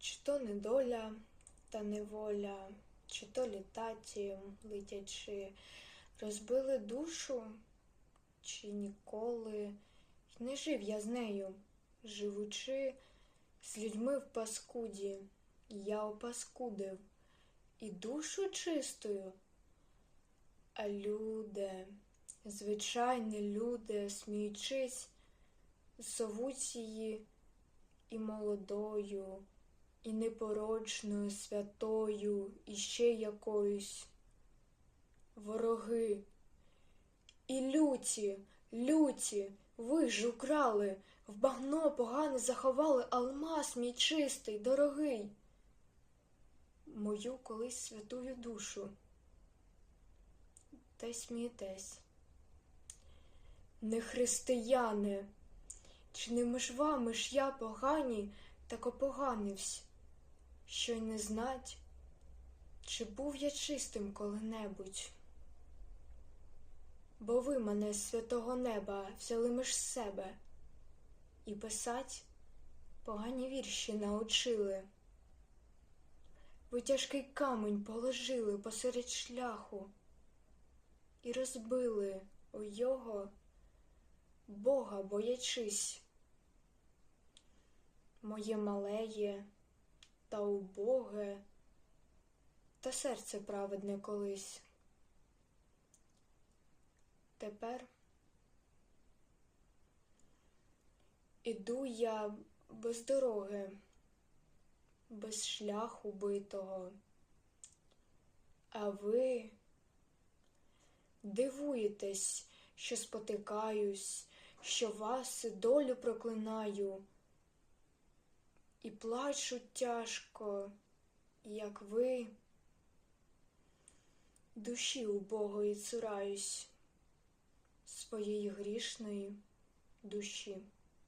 Чи то недоля та неволя, чи то літаті, летячи, розбили душу, чи ніколи. Й не жив я з нею, живучи з людьми в паскуді, я опаскудив і душу чистою. А люди, звичайні люди, сміючись, зовуть її і молодою, і непорочною, святою, і ще якоюсь. Вороги. І люті, люті, ви ж украли, в багно погане заховали алмаз мій чистий, дорогий. Мою колись святую душу. Та й смієтесь. Не християни, чи не між вами ж я погані, так опоганивсь, що й не знать, чи був я чистим коли-небудь. Бо ви мене з святого неба взяли між себе і писать погані вірші научили. Ви тяжкий камень положили посеред шляху і розбили у його Бога боячись. Моє малеє та убоге, та серце праведне колись. Тепер іду я без дороги, без шляху битого, а ви дивуєтесь, що спотикаюсь, що вас долю проклинаю, і плачу тяжко, як ви, душі убогої цураюсь, своєї грішної душі.